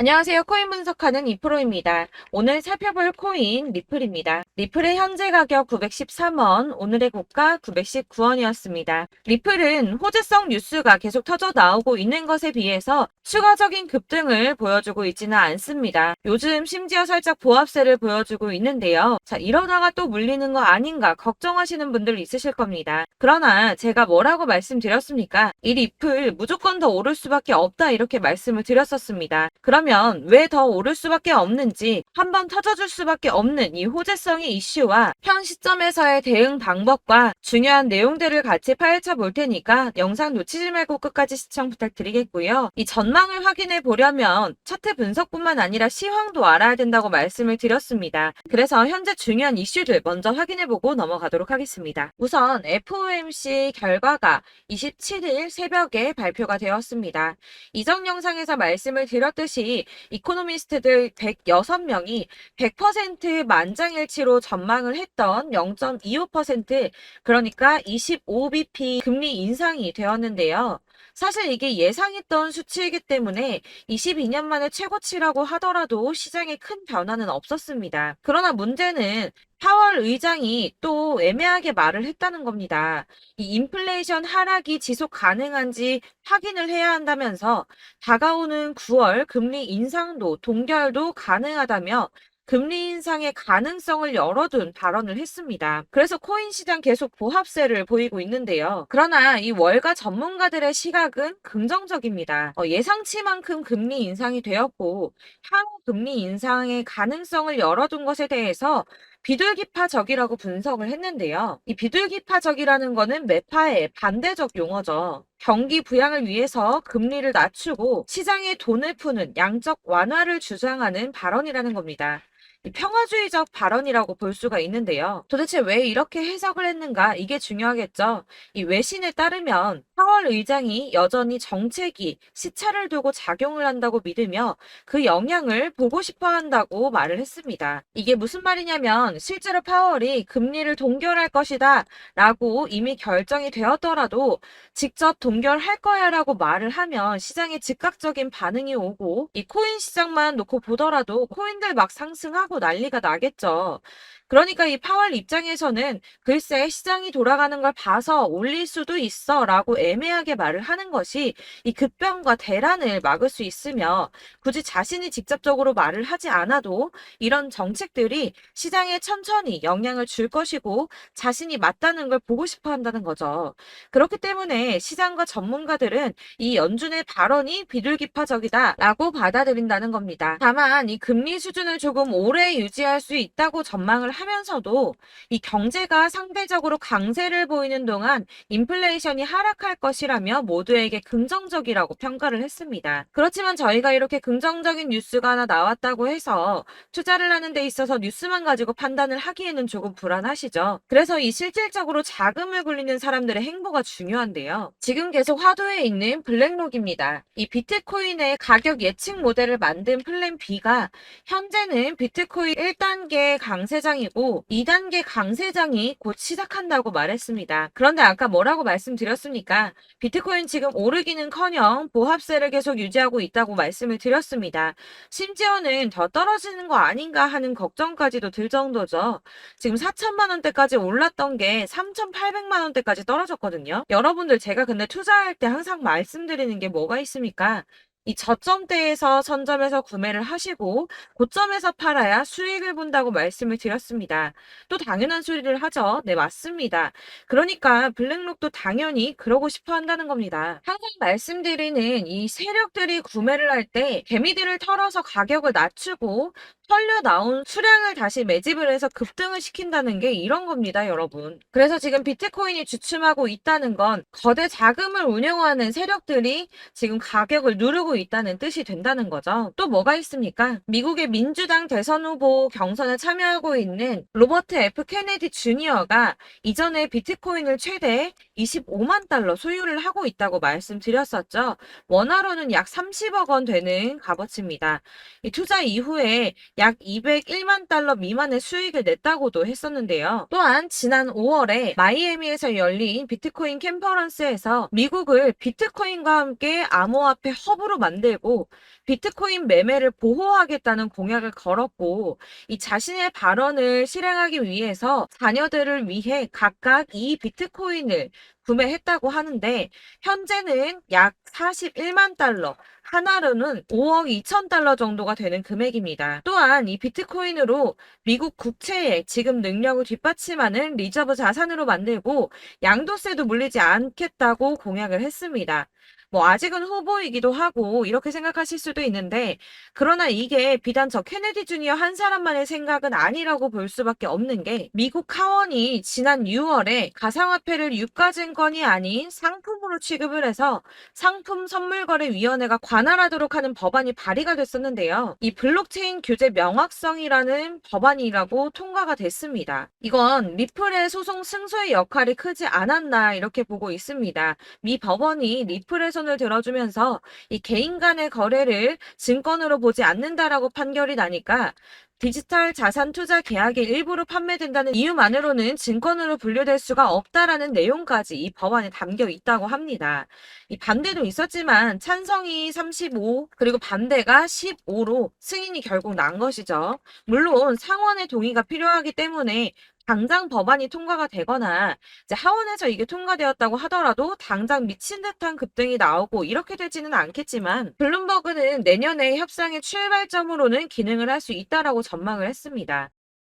안녕하세요. 코인 분석하는 이프로입니다. 오늘 살펴볼 코인 리플입니다. 리플의 현재 가격 913원, 오늘의 고가 919원이었습니다. 리플은 호재성 뉴스가 계속 터져 나오고 있는 것에 비해서 추가적인 급등을 보여주고 있지는 않습니다. 요즘 심지어 살짝 보합세를 보여주고 있는데요. 자, 이러다가 또 물리는 거 아닌가 걱정하시는 분들 있으실 겁니다. 그러나 제가 뭐라고 말씀드렸습니까? 이 리플 무조건 더 오를 수밖에 없다 이렇게 말씀을 드렸었습니다. 그 러면 왜 더 오를 수밖에 없는지 한번 터져줄 수밖에 없는 이 호재성의 이슈와 현 시점에서의 대응 방법과 중요한 내용들을 같이 파헤쳐 볼 테니까 영상 놓치지 말고 끝까지 시청 부탁드리겠고요. 이 전망을 확인해 보려면 차트 분석뿐만 아니라 시황도 알아야 된다고 말씀을 드렸습니다. 그래서 현재 중요한 이슈들 먼저 확인해 보고 넘어가도록 하겠습니다. 우선 FOMC 결과가 27일 새벽에 발표가 되었습니다. 이전 영상에서 말씀을 드렸듯이 이코노미스트들 106명이 100% 만장일치로 전망을 했던 0.25% 그러니까 25bp 금리 인상이 되었는데요. 사실 이게 예상했던 수치이기 때문에 22년 만에 최고치라고 하더라도 시장에 큰 변화는 없었습니다. 그러나 문제는 파월 의장이 또 애매하게 말을 했다는 겁니다. 이 인플레이션 하락이 지속 가능한지 확인을 해야 한다면서 다가오는 9월 금리 인상도 동결도 가능하다며 금리 인상의 가능성을 열어둔 발언을 했습니다. 그래서 코인 시장 계속 보합세를 보이고 있는데요. 그러나 이 월가 전문가들의 시각은 긍정적입니다. 어, 예상치만큼 금리 인상이 되었고 향후 금리 인상의 가능성을 열어둔 것에 대해서 비둘기파적이라고 분석을 했는데요. 이 비둘기파적이라는 거는 매파의 반대적 용어죠. 경기 부양을 위해서 금리를 낮추고 시장에 돈을 푸는 양적 완화를 주장하는 발언이라는 겁니다. 이 평화주의적 발언이라고 볼 수가 있는데요. 도대체 왜 이렇게 해석을 했는가? 이게 중요하겠죠. 이 외신에 따르면 파월 의장이 여전히 정책이 시차를 두고 작용을 한다고 믿으며 그 영향을 보고 싶어 한다고 말을 했습니다. 이게 무슨 말이냐면 실제로 파월이 금리를 동결할 것이다 라고 이미 결정이 되었더라도 직접 동결할 거야 라고 말을 하면 시장에 즉각적인 반응이 오고 이 코인 시장만 놓고 보더라도 코인들 막 상승하고 난리가 나겠죠. 그러니까 이 파월 입장에서는 글쎄 시장이 돌아가는 걸 봐서 올릴 수도 있어 라고 애매하게 말을 하는 것이 이 급변과 대란을 막을 수 있으며 굳이 자신이 직접적으로 말을 하지 않아도 이런 정책들이 시장에 천천히 영향을 줄 것이고 자신이 맞다는 걸 보고 싶어 한다는 거죠. 그렇기 때문에 시장과 전문가들은 이 연준의 발언이 비둘기파적이다 라고 받아들인다는 겁니다. 다만 이 금리 수준을 조금 오래 유지할 수 있다고 전망을 하면서도 이 경제가 상대적으로 강세를 보이는 동안 인플레이션이 하락할 것이라며 모두에게 긍정적이라고 평가를 했습니다. 그렇지만 저희가 이렇게 긍정적인 뉴스가 하나 나왔다고 해서 투자를 하는 데 있어서 뉴스만 가지고 판단을 하기에는 조금 불안하시죠. 그래서 이 실질적으로 자금을 굴리는 사람들의 행보가 중요한데요. 지금 계속 화두에 있는 블랙록입니다. 이 비트코인의 가격 예측 모델을 만든 플랜 B가 현재는 비트코인 1단계 강세장이고 2단계 강세장이 곧 시작한다고 말했습니다. 그런데 아까 뭐라고 말씀드렸습니까? 비트코인 지금 오르기는커녕 보합세를 계속 유지하고 있다고 말씀을 드렸습니다. 심지어는 더 떨어지는 거 아닌가 하는 걱정까지도 들 정도죠. 지금 4천만 원대까지 올랐던 게 3,800만 원대까지 떨어졌거든요. 여러분들 제가 근데 투자할 때 항상 말씀드리는 게 뭐가 있습니까? 이 저점대에서 선점해서 구매를 하시고 고점에서 팔아야 수익을 본다고 말씀을 드렸습니다. 또 당연한 소리를 하죠. 네, 맞습니다. 그러니까 블랙록도 당연히 그러고 싶어 한다는 겁니다. 항상 말씀드리는 이 세력들이 구매를 할 때 개미들을 털어서 가격을 낮추고 털려 나온 수량을 다시 매집을 해서 급등을 시킨다는 게 이런 겁니다, 여러분. 그래서 지금 비트코인이 주춤하고 있다는 건 거대 자금을 운영하는 세력들이 지금 가격을 누르고 있다는 뜻이 된다는 거죠. 또 뭐가 있습니까? 미국의 민주당 대선 후보 경선에 참여하고 있는 로버트 F 케네디 주니어가 이전에 비트코인을 최대 25만 달러 소유를 하고 있다고 말씀드렸었죠. 원화로는 약 30억 원 되는 값어치입니다. 이 투자 이후에 약 201만 달러 미만의 수익을 냈다고도 했었는데요. 또한 지난 5월에 마이애미에서 열린 비트코인 캠퍼런스에서 미국을 비트코인과 함께 암호화폐 허브로 만들고 비트코인 매매를 보호하겠다는 공약을 걸었고 이 자신의 발언을 실행하기 위해서 자녀들을 위해 각각 이 비트코인을 구매했다고 하는데 현재는 약 41만 달러, 하나로는 5억 2천 달러 정도가 되는 금액입니다. 또한 이 비트코인으로 미국 국채의 지급 능력을 뒷받침하는 리저브 자산으로 만들고 양도세도 물리지 않겠다고 공약을 했습니다. 뭐 아직은 후보이기도 하고 이렇게 생각하실 수도 있는데 그러나 이게 비단 저 케네디 주니어 한 사람만의 생각은 아니라고 볼 수밖에 없는 게 미국 하원이 지난 6월에 가상화폐를 유가증권이 아닌 상품으로 취급을 해서 상품 선물거래위원회가 관할하도록 하는 법안이 발의가 됐었는데요. 이 블록체인 규제 명확성이라는 법안이라고 통과가 됐습니다. 이건 리플의 소송 승소의 역할이 크지 않았나 이렇게 보고 있습니다. 미 법원이 리플의 손을 들어주면서 이 개인 간의 거래를 증권으로 보지 않는다라고 판결이 나니까 디지털 자산 투자 계약의 일부로 판매된다는 이유만으로는 증권으로 분류될 수가 없다라는 내용까지 이 법안에 담겨 있다고 합니다. 이 반대도 있었지만 찬성이 35 그리고 반대가 15로 승인이 결국 난 것이죠. 물론 상원의 동의가 필요하기 때문에 당장 법안이 통과가 되거나 이제 하원에서 이게 통과되었다고 하더라도 당장 미친 듯한 급등이 나오고 이렇게 되지는 않겠지만 블룸버그는 내년에 협상의 출발점으로는 기능을 할 수 있다라고 전망을 했습니다.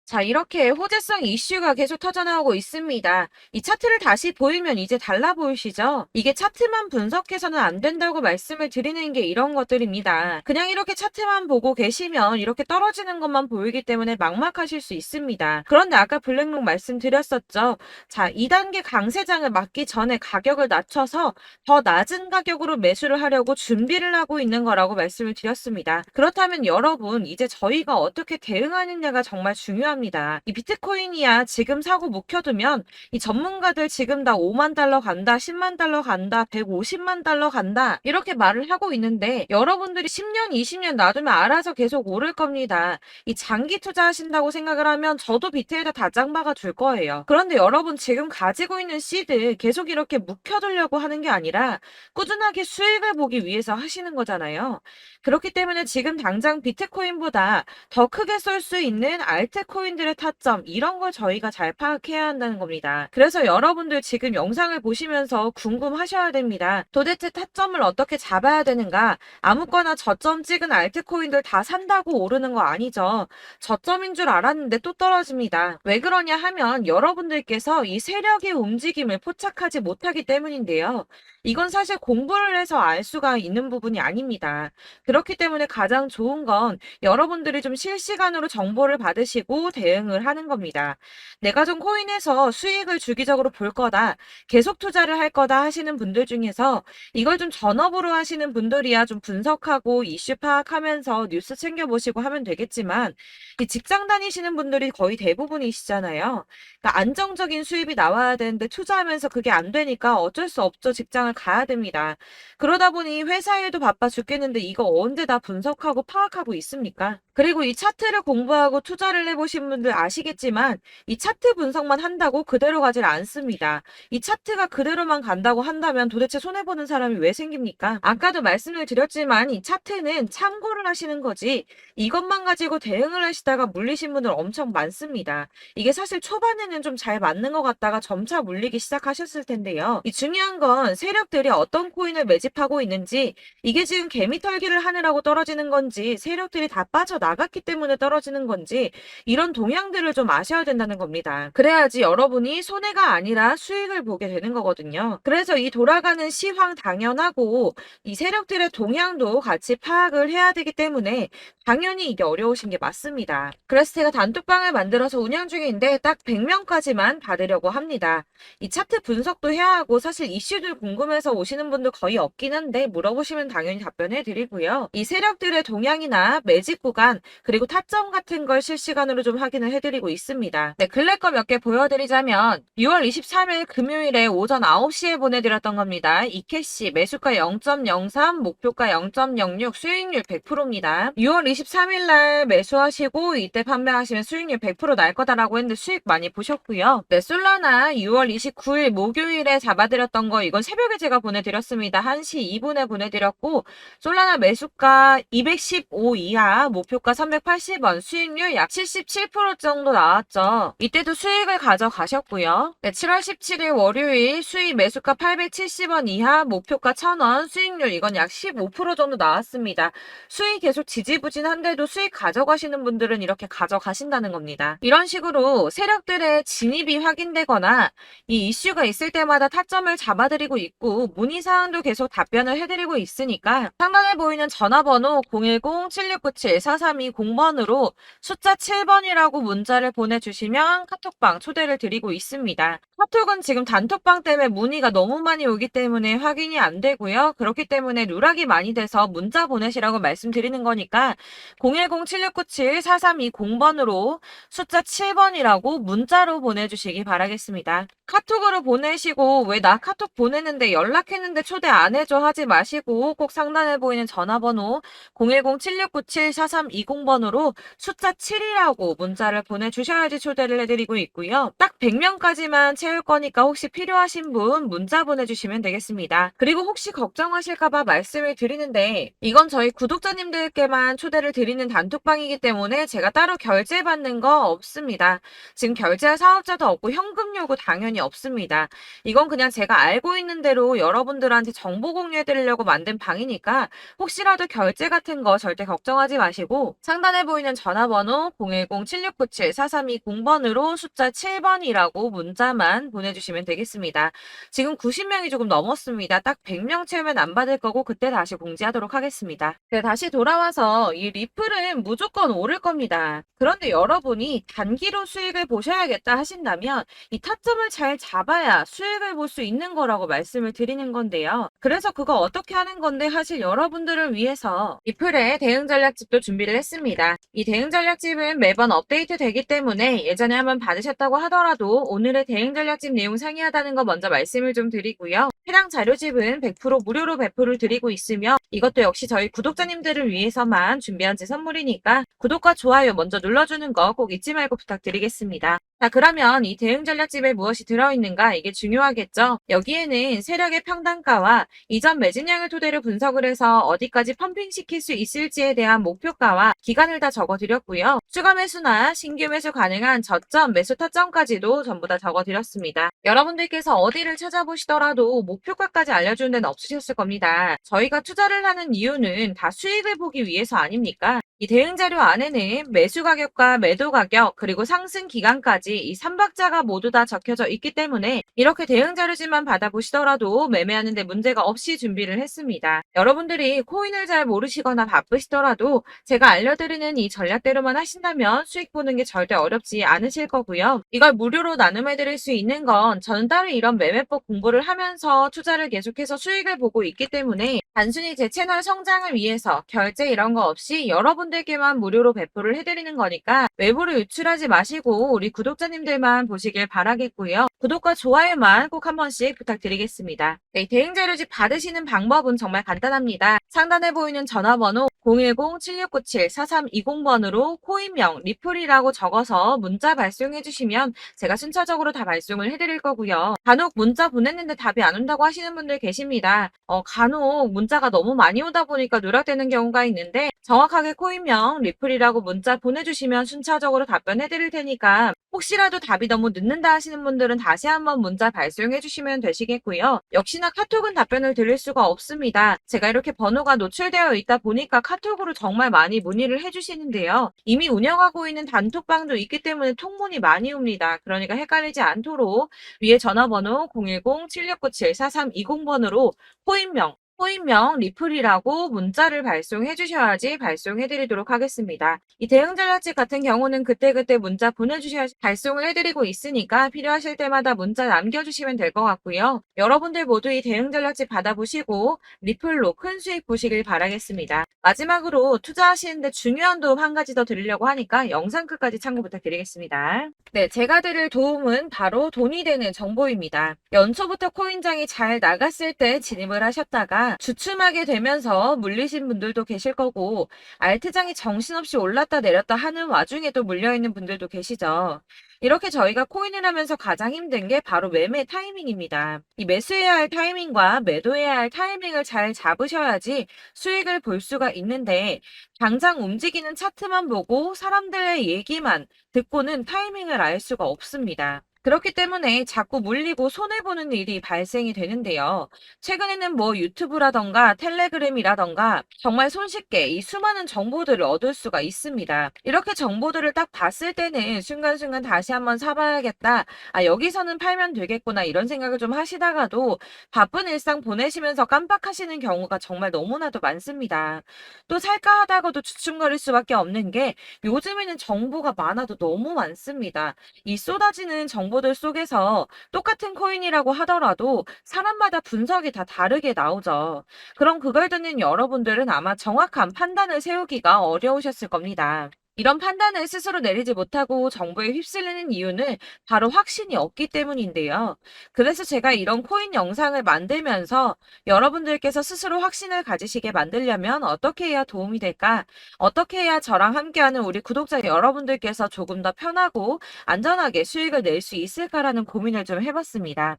자, 이렇게 호재성 이슈가 계속 터져나오고 있습니다. 이 차트를 다시 보이면 이제 달라 보이시죠? 이게 차트만 분석해서는 안 된다고 말씀을 드리는 게 이런 것들입니다. 그냥 이렇게 차트만 보고 계시면 이렇게 떨어지는 것만 보이기 때문에 막막하실 수 있습니다. 그런데 아까 블랙록 말씀드렸었죠. 자, 2단계 강세장을 맞기 전에 가격을 낮춰서 더 낮은 가격으로 매수를 하려고 준비를 하고 있는 거라고 말씀을 드렸습니다. 그렇다면 여러분, 이제 저희가 어떻게 대응하느냐가 정말 중요합니다. 이 비트코인이야 지금 사고 묵혀두면 이 전문가들 지금 다 5만 달러 간다, 10만 달러 간다, 150만 달러 간다 이렇게 말을 하고 있는데 여러분들이 10년, 20년 놔두면 알아서 계속 오를 겁니다. 이 장기 투자하신다고 생각을 하면 저도 비트에다 다장 박아 줄 거예요. 그런데 여러분 지금 가지고 있는 씨드 계속 이렇게 묵혀두려고 하는 게 아니라 꾸준하게 수익을 보기 위해서 하시는 거잖아요. 그렇기 때문에 지금 당장 비트코인보다 더 크게 쏠 수 있는 알트코인들의 타점 이런 걸 저희가 잘 파악해야 한다는 겁니다. 그래서 여러분들 지금 영상을 보시면서 궁금하셔야 됩니다. 도대체 타점을 어떻게 잡아야 되는가? 아무거나 저점 찍은 알트코인들 다 산다고 오르는 거 아니죠. 저점인 줄 알았는데 또 떨어집니다. 왜 그러냐 하면 여러분들께서 이 세력의 움직임을 포착하지 못하기 때문인데요. 이건 사실 공부를 해서 알 수가 있는 부분이 아닙니다. 그렇기 때문에 가장 좋은 건 여러분들이 좀 실시간으로 정보를 받으시고 대응을 하는 겁니다. 내가 좀 코인에서 수익을 주기적으로 볼 거다, 계속 투자를 할 거다 하시는 분들 중에서 이걸 좀 전업으로 하시는 분들이야 좀 분석하고 이슈 파악하면서 뉴스 챙겨보시고 하면 되겠지만 이 직장 다니시는 분들이 거의 대부분이시잖아요. 그러니까 안정적인 수입이 나와야 되는데 투자하면서 그게 안 되니까 어쩔 수 없죠. 직장을 가야 됩니다. 그러다 보니 회사 일도 바빠 죽겠는데 이거 언제 다 분석하고 파악하고 있습니까? 그리고 이 차트를 공부하고 투자를 해보신 분들 아시겠지만 이 차트 분석만 한다고 그대로 가질 않습니다. 이 차트가 그대로만 간다고 한다면 도대체 손해보는 사람이 왜 생깁니까? 아까도 말씀을 드렸지만 이 차트는 참고를 하시는 거지 이것만 가지고 대응을 하시다가 물리신 분들 엄청 많습니다. 이게 사실 초반에는 좀 잘 맞는 것 같다가 점차 물리기 시작하셨을 텐데요. 이 중요한 건 세력 들이 어떤 코인을 매집하고 있는지 이게 지금 개미 털기를 하느라고 떨어지는 건지 세력들이 다 빠져 나갔기 때문에 떨어지는 건지 이런 동향들을 좀 아셔야 된다는 겁니다. 그래야지 여러분이 손해가 아니라 수익을 보게 되는 거거든요. 그래서 이 돌아가는 시황 당연하고 이 세력들의 동향도 같이 파악을 해야 되기 때문에 당연히 이게 어려우신 게 맞습니다. 그래서 제가 단톡방을 만들어서 운영 중인데 딱 100명까지만 받으려고 합니다. 이 차트 분석도 해야 하고 사실 이슈들 궁금해 궁금해서 오시는 분도 거의 없긴 한데 물어보시면 당연히 답변해 드리고요. 이 세력들의 동향이나 매집 구간 그리고 타점 같은 걸 실시간으로 좀 확인을 해드리고 있습니다. 네, 근래 거 몇 개 보여드리자면 6월 23일 금요일에 오전 9시에 보내드렸던 겁니다. 이캐시 매수가 0.03, 목표가 0.06, 수익률 100%입니다. 6월 23일 날 매수하시고 이때 판매하시면 수익률 100%날 거다라고 했는데 수익 많이 보셨고요. 네, 솔라나 6월 29일 목요일에 잡아드렸던 거 이건 새벽에 제가 보내드렸습니다. 1시 2분에 보내드렸고 솔라나 매수가 215 이하, 목표가 380원, 수익률 약 77% 정도 나왔죠. 이때도 수익을 가져가셨고요. 네, 7월 17일 월요일 수익 매수가 870원 이하, 목표가 1000원, 수익률 이건 약 15% 정도 나왔습니다. 수익 계속 지지부진한데도 수익 가져가시는 분들은 이렇게 가져가신다는 겁니다. 이런 식으로 세력들의 진입이 확인되거나 이 이슈가 있을 때마다 타점을 잡아드리고 있고 문의사항도 계속 답변을 해드리고 있으니까 상단에 보이는 전화번호 010-7697-4320번으로 숫자 7번이라고 문자를 보내주시면 카톡방 초대를 드리고 있습니다. 카톡은 지금 단톡방 때문에 문의가 너무 많이 오기 때문에 확인이 안 되고요. 그렇기 때문에 누락이 많이 돼서 문자 보내시라고 말씀드리는 거니까 010-7697-4320번으로 숫자 7번이라고 문자로 보내주시기 바라겠습니다. 카톡으로 보내시고 왜 나 카톡 보냈는데 연 락했는데 초대 안 해줘 하지 마시고 꼭 상단에 보이는 전화번호 010-7697-4320번으로 숫자 7이라고 문자를 보내주셔야지 초대를 해드리고 있고요. 딱 100명까지만 채울 거니까 혹시 필요하신 분 문자 보내주시면 되겠습니다. 그리고 혹시 걱정하실까봐 말씀을 드리는데 이건 저희 구독자님들께만 초대를 드리는 단톡방이기 때문에 제가 따로 결제받는 거 없습니다. 지금 결제할 사업자도 없고 현금 요구 당연히 없습니다. 이건 그냥 제가 알고 있는 대로 여러분들한테 정보 공유해 드리려고 만든 방이니까 혹시라도 결제 같은 거 절대 걱정하지 마시고 상단에 보이는 전화번호 010-7697-4320번으로 숫자 7번이라고 문자만 보내주시면 되겠습니다. 지금 90명이 조금 넘었습니다. 딱 100명 채우면 안 받을 거고 그때 다시 공지하도록 하겠습니다. 네, 다시 돌아와서 이 리플은 무조건 오를 겁니다. 그런데 여러분이 단기로 수익을 보셔야겠다 하신다면 이 타점을 잘 잡아야 수익을 볼 수 있는 거라고 말씀을 드리는 건데요. 그래서 그거 어떻게 하는 건데 사실 여러분들을 위해서 리플의 대응 전략집도 준비를 했습니다. 이 대응 전략집은 매번 업데이트 되기 때문에 예전에 한번 받으셨다고 하더라도 오늘의 대응 전략집 내용 상이하다는 거 먼저 말씀을 좀 드리고요. 해당 자료집은 100% 무료로 배포를 드리고 있으며 이것도 역시 저희 구독자님들을 위해서만 준비한 제 선물이니까 구독과 좋아요 먼저 눌러주는 거 꼭 잊지 말고 부탁드리겠습니다. 자, 그러면 이 대응 전략집에 무엇이 들어있는가 이게 중요하겠죠. 여기에는 세력의 평단가와 이전 매진량을 토대로 분석을 해서 어디까지 펌핑시킬 수 있을지에 대한 목표가와 기간을 다 적어드렸고요. 추가 매수나 신규 매수 가능한 저점, 매수 타점까지도 전부 다 적어드렸습니다. 여러분들께서 어디를 찾아보시더라도 목표가까지 알려주는 데는 없으셨을 겁니다. 저희가 투자를 하는 이유는 다 수익을 보기 위해서 아닙니까? 이 대응 자료 안에는 매수 가격과 매도 가격 그리고 상승 기간까지 이 3박자가 모두 다 적혀져 있기 때문에 이렇게 대응 자료지만 받아보시더라도 매매하는데 문제가 없이 준비를 했습니다. 여러분들이 코인을 잘 모르시거나 바쁘시더라도 제가 알려드리는 이 전략대로만 하신다면 수익 보는 게 절대 어렵지 않으실 거고요. 이걸 무료로 나눔해드릴 수 있는 건 저는 따로 이런 매매법 공부를 하면서 투자를 계속해서 수익을 보고 있기 때문에 단순히 제 채널 성장을 위해서 결제 이런 거 없이 여러분들 께만 무료로 배포를 해드리는 거니까 외부로 유출하지 마시고 우리 구독자님들만 보시길 바라겠고요. 구독과 좋아요만 꼭 한 번씩 부탁드리겠습니다. 네, 대응 자료집 받으시는 방법은 정말 간단합니다. 상단에 보이는 전화번호 010-7697-4320번으로 코인명 리플이라고 적어서 문자 발송해 주시면 제가 순차적으로 다 발송을 해드릴 거고요. 간혹 문자 보냈는데 답이 안 온다고 하시는 분들 계십니다. 어, 간혹 문자가 너무 많이 오다 보니까 누락되는 경우가 있는데 정확하게 코인명 리플이라고 문자 보내주시면 순차적으로 답변해 드릴 테니까 혹시라도 답이 너무 늦는다 하시는 분들은 다시 한번 문자 발송해 주시면 되시겠고요. 역시나 카톡은 답변을 드릴 수가 없습니다. 제가 이렇게 번호가 노출되어 있다 보니까 카톡으로 정말 많이 문의를 해주시는데요. 이미 운영하고 있는 단톡방도 있기 때문에 통문이 많이 옵니다. 그러니까 헷갈리지 않도록 위에 전화번호 010-7697-4320번으로 코인명 코인명 리플이라고 문자를 발송해 주셔야지 발송해 드리도록 하겠습니다. 이 대응 전략집 같은 경우는 그때그때 문자 보내주셔야 발송을 해드리고 있으니까 필요하실 때마다 문자 남겨주시면 될 것 같고요. 여러분들 모두 이 대응 전략집 받아보시고 리플로 큰 수익 보시길 바라겠습니다. 마지막으로 투자하시는데 중요한 도움 한 가지 더 드리려고 하니까 영상 끝까지 참고 부탁드리겠습니다. 네, 제가 드릴 도움은 바로 돈이 되는 정보입니다. 연초부터 코인장이 잘 나갔을 때 진입을 하셨다가 주춤하게 되면서 물리신 분들도 계실 거고 알트장이 정신없이 올랐다 내렸다 하는 와중에도 물려있는 분들도 계시죠. 이렇게 저희가 코인을 하면서 가장 힘든 게 바로 매매 타이밍입니다. 이 매수해야 할 타이밍과 매도해야 할 타이밍을 잘 잡으셔야지 수익을 볼 수가 있는데 당장 움직이는 차트만 보고 사람들의 얘기만 듣고는 타이밍을 알 수가 없습니다. 그렇기 때문에 자꾸 물리고 손해보는 일이 발생이 되는데요. 최근에는 뭐 유튜브라던가 텔레그램이라던가 정말 손쉽게 이 수많은 정보들을 얻을 수가 있습니다. 이렇게 정보들을 딱 봤을 때는 순간순간 다시 한번 사봐야겠다. 아, 여기서는 팔면 되겠구나. 이런 생각을 좀 하시다가도 바쁜 일상 보내시면서 깜빡하시는 경우가 정말 너무나도 많습니다. 또 살까 하다가도 주춤거릴 수밖에 없는 게 요즘에는 정보가 많아도 너무 많습니다. 이 쏟아지는 정보 들 속에서 똑같은 코인이라고 하더라도 사람마다 분석이 다 다르게 나오죠. 그럼 그걸 듣는 여러분들은 아마 정확한 판단을 세우기가 어려우셨을 겁니다. 이런 판단을 스스로 내리지 못하고 정보에 휩쓸리는 이유는 바로 확신이 없기 때문인데요. 그래서 제가 이런 코인 영상을 만들면서 여러분들께서 스스로 확신을 가지시게 만들려면 어떻게 해야 도움이 될까? 어떻게 해야 저랑 함께하는 우리 구독자 여러분들께서 조금 더 편하고 안전하게 수익을 낼 수 있을까라는 고민을 좀 해봤습니다.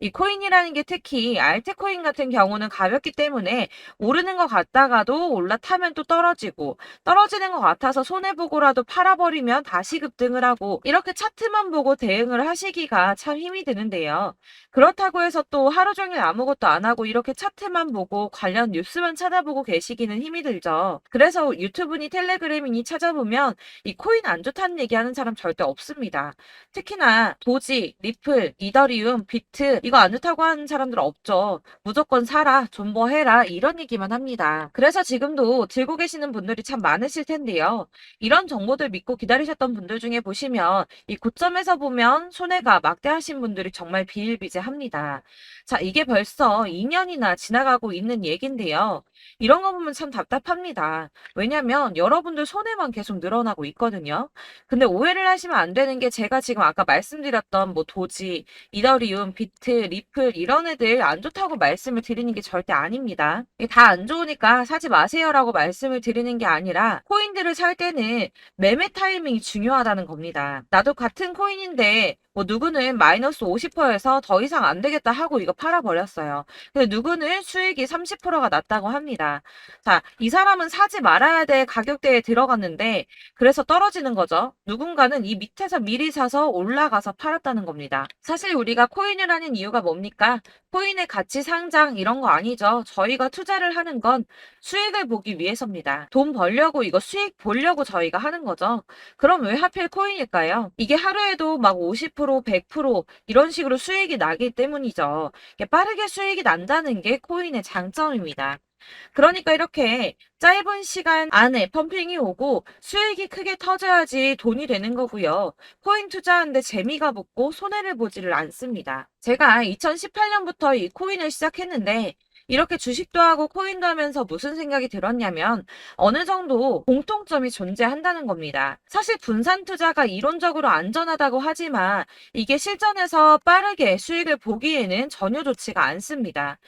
이 코인이라는 게 특히 알트코인 같은 경우는 가볍기 때문에 오르는 것 같다가도 올라타면 또 떨어지고 떨어지는 것 같아서 손해 보고라도 팔아버리면 다시 급등을 하고 이렇게 차트만 보고 대응을 하시기가 참 힘이 드는데요. 그렇다고 해서 또 하루 종일 아무것도 안 하고 이렇게 차트만 보고 관련 뉴스만 찾아보고 계시기는 힘이 들죠. 그래서 유튜브니 텔레그램이니 찾아보면 이 코인 안 좋다는 얘기하는 사람 절대 없습니다. 특히나 도지, 리플, 이더리움, 비트 이거 안 좋다고 하는 사람들 없죠. 무조건 사라, 존버해라 이런 얘기만 합니다. 그래서 지금도 들고 계시는 분들이 참 많으실 텐데요. 이런 정보들 믿고 기다리셨던 분들 중에 보시면 이 고점에서 보면 손해가 막대하신 분들이 정말 비일비재합니다. 자, 이게 벌써 2년이나 지나가고 있는 얘긴데요. 이런 거 보면 참 답답합니다. 왜냐면 여러분들 손해만 계속 늘어나고 있거든요. 근데 오해를 하시면 안 되는 게 제가 지금 아까 말씀드렸던 뭐 도지, 이더리움, 비트, 리플 이런 애들 안 좋다고 말씀을 드리는 게 절대 아닙니다. 다 안 좋으니까 사지 마세요라고 말씀을 드리는 게 아니라 코인들을 살 때는 매매 타이밍이 중요하다는 겁니다. 나도 같은 코인인데 뭐 누구는 마이너스 50%에서 더 이상 안 되겠다 하고 이거 팔아버렸어요. 근데 누구는 수익이 30%가 났다고 합니다. 자, 이 사람은 사지 말아야 될 가격대에 들어갔는데 그래서 떨어지는 거죠. 누군가는 이 밑에서 미리 사서 올라가서 팔았다는 겁니다. 사실 우리가 코인을 하는 이유가 뭡니까? 코인의 가치 상장 이런 거 아니죠. 저희가 투자를 하는 건 수익을 보기 위해서입니다. 돈 벌려고 이거 수익 보려고 저희가 하는 거죠. 그럼 왜 하필 코인일까요? 이게 하루에도 막 50%, 100% 이런 식으로 수익이 나기 때문이죠. 빠르게 수익이 난다는 게 코인의 장점입니다. 그러니까 이렇게 짧은 시간 안에 펌핑이 오고 수익이 크게 터져야지 돈이 되는 거고요. 코인 투자하는데 재미가 붙고 손해를 보지를 않습니다. 제가 2018년부터 이 코인을 시작했는데 이렇게 주식도 하고 코인도 하면서 무슨 생각이 들었냐면 어느 정도 공통점이 존재한다는 겁니다. 사실 분산 투자가 이론적으로 안전하다고 하지만 이게 실전에서 빠르게 수익을 보기에는 전혀 좋지가 않습니다.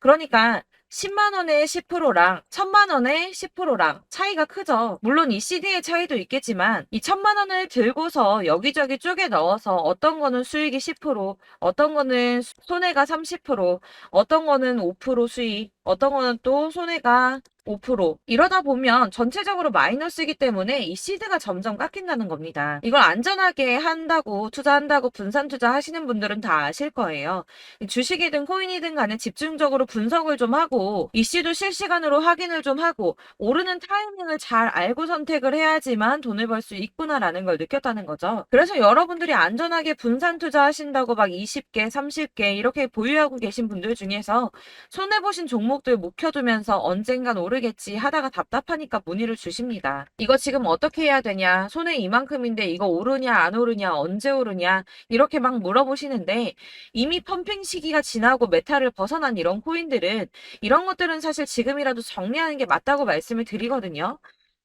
그러니까 10만 원의 10%랑 1000만 원의 10%랑 차이가 크죠. 물론 이 CD의 차이도 있겠지만 이 1000만 원을 들고서 여기저기 쪼개 넣어서 어떤 거는 수익이 10%, 어떤 거는 손해가 30%, 어떤 거는 5% 수익, 어떤 거는 또 손해가 5% 이러다 보면 전체적으로 마이너스이기 때문에 이 시드가 점점 깎인다는 겁니다. 이걸 안전하게 한다고 투자한다고 분산 투자 하시는 분들은 다 아실 거예요. 이 주식이든 코인이든 간에 집중적으로 분석을 좀 하고 이슈도 실시간으로 확인을 좀 하고 오르는 타이밍을 잘 알고 선택을 해야지만 돈을 벌 수 있구나라는 걸 느꼈다는 거죠. 그래서 여러분들이 안전하게 분산 투자하신다고 막 20개, 30개 이렇게 보유하고 계신 분들 중에서 손해보신 종목들 묵혀두면서 언젠간 오르 겠지 하다가 답답하니까 문의를 주십니다. 이거 지금 어떻게 해야 되냐? 손해 이만큼인데 이거 오르냐 안 오르냐 언제 오르냐 이렇게 막 물어보시는데 이미 펌핑 시기가 지나고 메타를 벗어난 이런 코인들은 이런 것들은 사실 지금이라도 정리하는 게 맞다고 말씀을 드리거든요.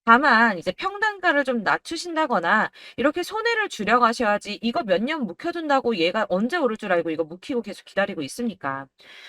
다만 이제 평단가를 좀 낮추신다거나 이렇게 손해를 줄여 가셔야지 이거 몇 년 묵혀둔다고 얘가 언제 오를 줄 알고 이거 묵히고 계속 기다리고 있습니까?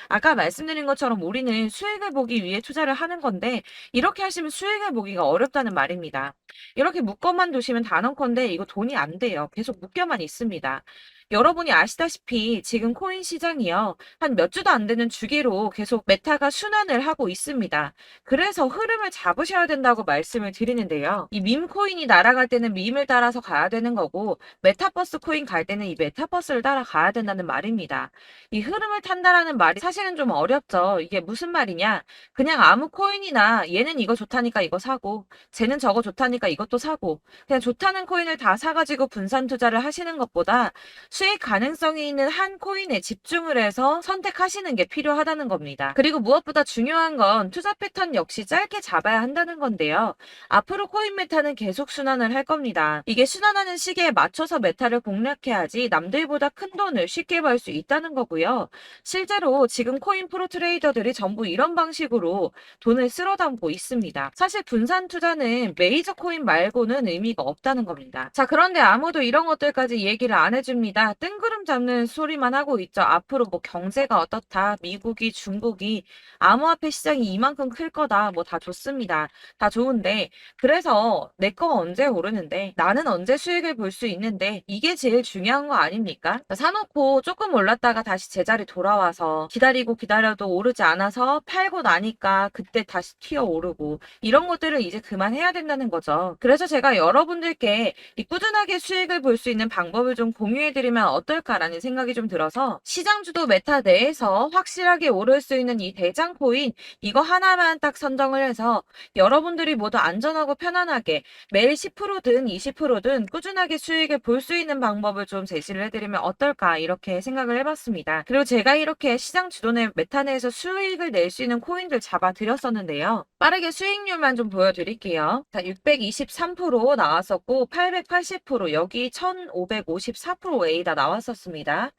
아까 말씀드린 것처럼 우리는 수익을 보기 위해 투자를 하는 건데 이렇게 하시면 수익을 보기가 어렵다는 말입니다. 이렇게 묶어만 두시면 단언컨대 이거 돈이 안 돼요. 계속 묶여만 있습니다. 여러분이 아시다시피 지금 코인 시장이요. 한 몇 주도 안 되는 주기로 계속 메타가 순환을 하고 있습니다. 그래서 흐름을 잡으셔야 된다고 말씀을 드리는데요. 이 밈 코인이 날아갈 때는 밈을 따라서 가야 되는 거고 메타버스 코인 갈 때는 이 메타버스를 따라가야 된다는 말입니다. 이 흐름을 탄다라는 말이 사실은 좀 어렵죠. 이게 무슨 말이냐? 그냥 아무 코인이나 얘는 이거 좋다니까 이거 사고 쟤는 저거 좋다니까 이것도 사고 그냥 좋다는 코인을 다 사가지고 분산 투자를 하시는 것보다 수익 가능성이 있는 한 코인에 집중을 해서 선택하시는 게 필요하다는 겁니다. 그리고 무엇보다 중요한 건 투자 패턴 역시 짧게 잡아야 한다는 건데요. 앞으로 코인 메타는 계속 순환을 할 겁니다. 이게 순환하는 시기에 맞춰서 메타를 공략해야지 남들보다 큰 돈을 쉽게 벌 수 있다는 거고요. 실제로 지금 코인 프로 트레이더들이 전부 이런 방식으로 돈을 쓸어 담고 있습니다. 사실 분산 투자는 메이저 코인 말고는 의미가 없다는 겁니다. 자, 그런데 아무도 이런 것들까지 얘기를 안 해줍니다. 뜬구름 잡는 소리만 하고 있죠. 앞으로 뭐 경제가 어떻다, 미국이, 중국이 암호화폐 시장이 이만큼 클 거다, 뭐 다 좋습니다. 다 좋은데 그래서 내거 언제 오르는데 나는 언제 수익을 볼 수 있는데 이게 제일 중요한 거 아닙니까? 사놓고 조금 올랐다가 다시 제자리 돌아와서 기다리고 기다려도 오르지 않아서 팔고 나니까 그때 다시 튀어 오르고 이런 것들을 이제 그만해야 된다는 거죠. 그래서 제가 여러분들께 이 꾸준하게 수익을 볼 수 있는 방법을 좀 공유해 드리면 어떨까라는 생각이 좀 들어서 시장주도 메타 내에서 확실하게 오를 수 있는 이 대장 코인 이거 하나만 딱 선정을 해서 여러분들이 모두 안전하고 편안하게 매일 10%든 20%든 꾸준하게 수익을 볼 수 있는 방법을 좀 제시를 해드리면 어떨까 이렇게 생각을 해봤습니다. 그리고 제가 이렇게 시장 주도내 메타 내에서 수익을 낼 수 있는 코인들 잡아드렸었는데요. 빠르게 수익률만 좀 보여드릴게요. 자, 623% 나왔었고 880% 여기 1554% A 다 나왔었습니다.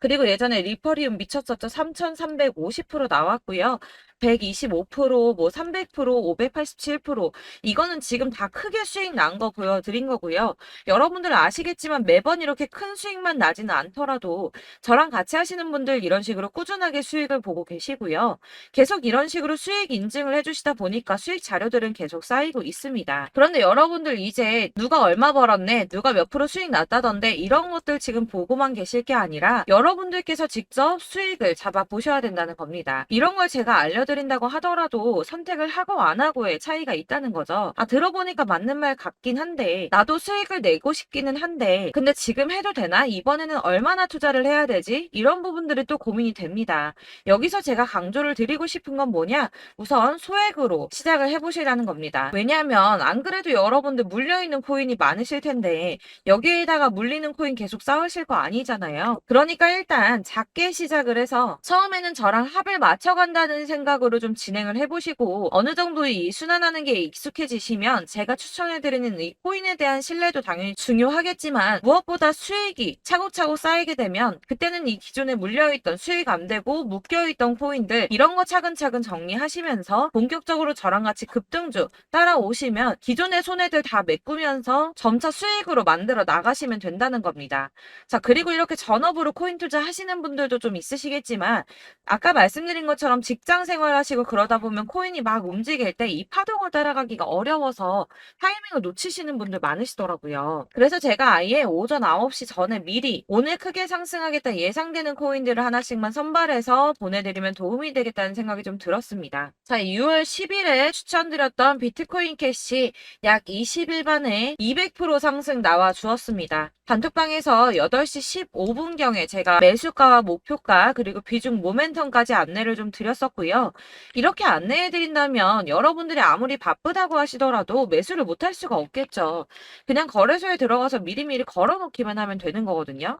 그리고 예전에 리퍼리움 미쳤었죠. 3,350% 나왔고요. 125%, 뭐 300%, 587% 이거는 지금 다 크게 수익 난 거 보여드린 거고요. 여러분들 아시겠지만 매번 이렇게 큰 수익만 나지는 않더라도 저랑 같이 하시는 분들 이런 식으로 꾸준하게 수익을 보고 계시고요. 계속 이런 식으로 수익 인증을 해주시다 보니까 수익 자료들은 계속 쌓이고 있습니다. 그런데 여러분들 이제 누가 얼마 벌었네, 누가 몇 프로 수익 났다던데 이런 것들 지금 보고만 계실 게 아니라 여러분들께서 직접 수익을 잡아 보셔야 된다는 겁니다. 이런 걸 제가 알려 드린다고 하더라도 선택을 하고 안 하고의 차이가 있다는 거죠. 아, 들어보니까 맞는 말 같긴 한데, 나도 수익을 내고 싶기는 한데, 근데 지금 해도 되나? 이번에는 얼마나 투자를 해야 되지? 이런 부분들이 또 고민이 됩니다. 여기서 제가 강조를 드리고 싶은 건 뭐냐? 우선 소액으로 시작을 해보시라는 겁니다. 왜냐하면 안 그래도 여러분들 물려있는 코인이 많으실 텐데 여기에다가 물리는 코인 계속 쌓으실 거 아니잖아요. 그러니까 일단 작게 시작을 해서 처음에는 저랑 합을 맞춰간다는 생각 으로 좀 진행을 해보시고 어느 정도 이 순환하는 게 익숙해지시면 제가 추천해드리는 이 코인에 대한 신뢰도 당연히 중요하겠지만 무엇보다 수익이 차곡차곡 쌓이게 되면 그때는 이 기존에 물려있던 수익 안 되고 묶여있던 코인들 이런 거 차근차근 정리하시면서 본격적으로 저랑 같이 급등주 따라오시면 기존의 손해들 다 메꾸면서 점차 수익으로 만들어 나가시면 된다는 겁니다. 자, 그리고 이렇게 전업으로 코인 투자 하시는 분들도 좀 있으시겠지만 아까 말씀드린 것처럼 직장 생활 생활 하시고 그러다 보면 코인이 막 움직일 때 이 파동을 따라가기가 어려워서 타이밍을 놓치시는 분들 많으시더라고요. 그래서 제가 아예 오전 9시 전에 미리 오늘 크게 상승하겠다 예상되는 코인들을 하나씩만 선발해서 보내드리면 도움이 되겠다는 생각이 좀 들었습니다. 자, 6월 10일에 추천드렸던 비트코인 캐시 약 20일 만에 200% 상승 나와 주었습니다. 단톡방에서 8시 15분경에 제가 매수가와 목표가 그리고 비중 모멘텀까지 안내를 좀 드렸었고요. 이렇게 안내해 드린다면 여러분들이 아무리 바쁘다고 하시더라도 매수를 못할 수가 없겠죠. 그냥 거래소에 들어가서 미리미리 걸어 놓기만 하면 되는 거거든요.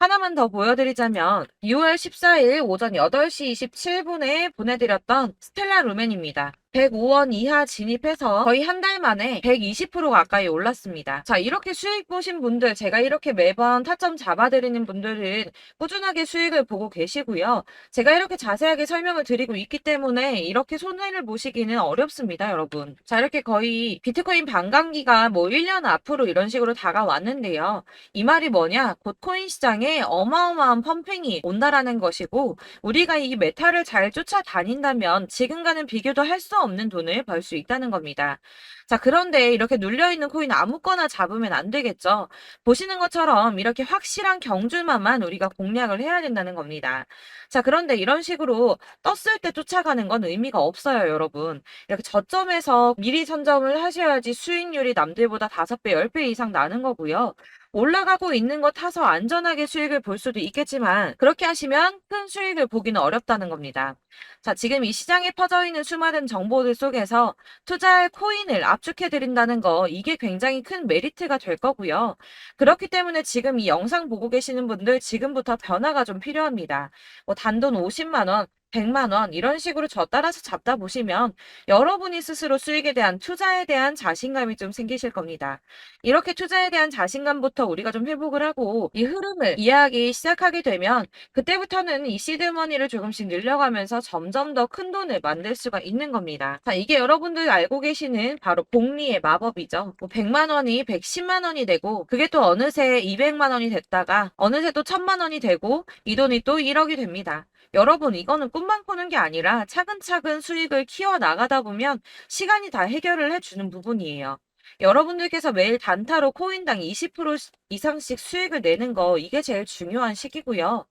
하나만 더 보여드리자면 6월 14일 오전 8시 27분에 보내드렸던 스텔라 루멘입니다. 105원 이하 진입해서 거의 한 달 만에 120% 가까이 올랐습니다. 자, 이렇게 수익 보신 분들, 제가 이렇게 매번 타점 잡아드리는 분들은 꾸준하게 수익을 보고 계시고요. 제가 이렇게 자세하게 설명을 드리고 있기 때문에 이렇게 손해를 보시기는 어렵습니다, 여러분. 자, 이렇게 거의 비트코인 반감기가 뭐 1년 앞으로 이런 식으로 다가왔는데요. 이 말이 뭐냐? 곧 코인 시장에 어마어마한 펌핑이 온다라는 것이고, 우리가 이 메타를 잘 쫓아다닌다면 지금과는 비교도 할 수 없는 돈을 벌 수 있다는 겁니다. 자, 그런데 이렇게 눌려있는 코인 아무거나 잡으면 안 되겠죠. 보시는 것처럼 이렇게 확실한 경주만만 우리가 공략을 해야 된다는 겁니다. 자, 그런데 이런 식으로 떴을 때 쫓아가는 건 의미가 없어요, 여러분. 이렇게 저점에서 미리 선점을 하셔야지 수익률이 남들보다 5배, 10배 이상 나는 거고요. 올라가고 있는 거 타서 안전하게 수익을 볼 수도 있겠지만 그렇게 하시면 큰 수익을 보기는 어렵다는 겁니다. 자, 지금 이 시장에 퍼져 있는 수많은 정보들 속에서 투자할 코인을 압축해 드린다는 거 이게 굉장히 큰 메리트가 될 거고요. 그렇기 때문에 지금 이 영상 보고 계시는 분들 지금부터 변화가 좀 필요합니다. 뭐 단돈 50만 원, 100만 원 이런 식으로 저 따라서 잡다 보시면 여러분이 스스로 수익에 대한 투자에 대한 자신감이 좀 생기실 겁니다. 이렇게 투자에 대한 자신감부터 우리가 좀 회복을 하고 이 흐름을 이해하기 시작하게 되면 그때부터는 이 시드머니를 조금씩 늘려가면서 점점 더 큰 돈을 만들 수가 있는 겁니다. 자, 이게 여러분들 알고 계시는 바로 복리의 마법이죠. 뭐 100만 원이 110만 원이 되고 그게 또 어느새 200만 원이 됐다가 어느새 또 1000만 원이 되고 이 돈이 또 1억이 됩니다. 여러분, 이거는 꿈만 꾸는 게 아니라 차근차근 수익을 키워 나가다 보면 시간이 다 해결을 해주는 부분이에요. 여러분들께서 매일 단타로 코인당 20% 이상씩 수익을 내는 거, 이게 제일 중요한 시기고요.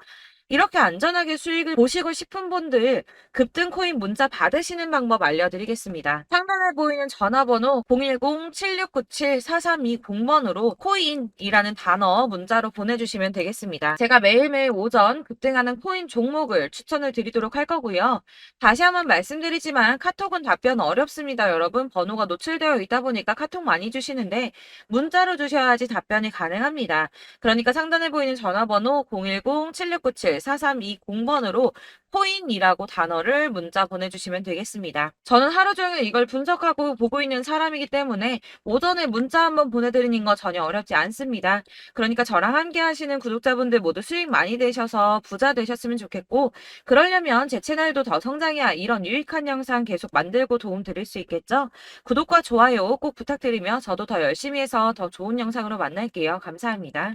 이렇게 안전하게 수익을 보시고 싶은 분들 급등 코인 문자 받으시는 방법 알려드리겠습니다. 상단에 보이는 전화번호 010-7697-4320번으로 코인이라는 단어 문자로 보내주시면 되겠습니다. 제가 매일매일 오전 급등하는 코인 종목을 추천을 드리도록 할 거고요. 다시 한번 말씀드리지만 카톡은 답변 어렵습니다. 여러분 번호가 노출되어 있다 보니까 카톡 많이 주시는데 문자로 주셔야지 답변이 가능합니다. 그러니까 상단에 보이는 전화번호 010-7697-4320번으로 코인이라고 단어를 문자 보내주시면 되겠습니다. 저는 하루 종일 이걸 분석하고 보고 있는 사람이기 때문에 오전에 문자 한번 보내드리는 거 전혀 어렵지 않습니다. 그러니까 저랑 함께 하시는 구독자분들 모두 수익 많이 되셔서 부자 되셨으면 좋겠고 그러려면 제 채널도 더 성장해야 이런 유익한 영상 계속 만들고 도움 드릴 수 있겠죠? 구독과 좋아요 꼭 부탁드리며 저도 더 열심히 해서 더 좋은 영상으로 만날게요. 감사합니다.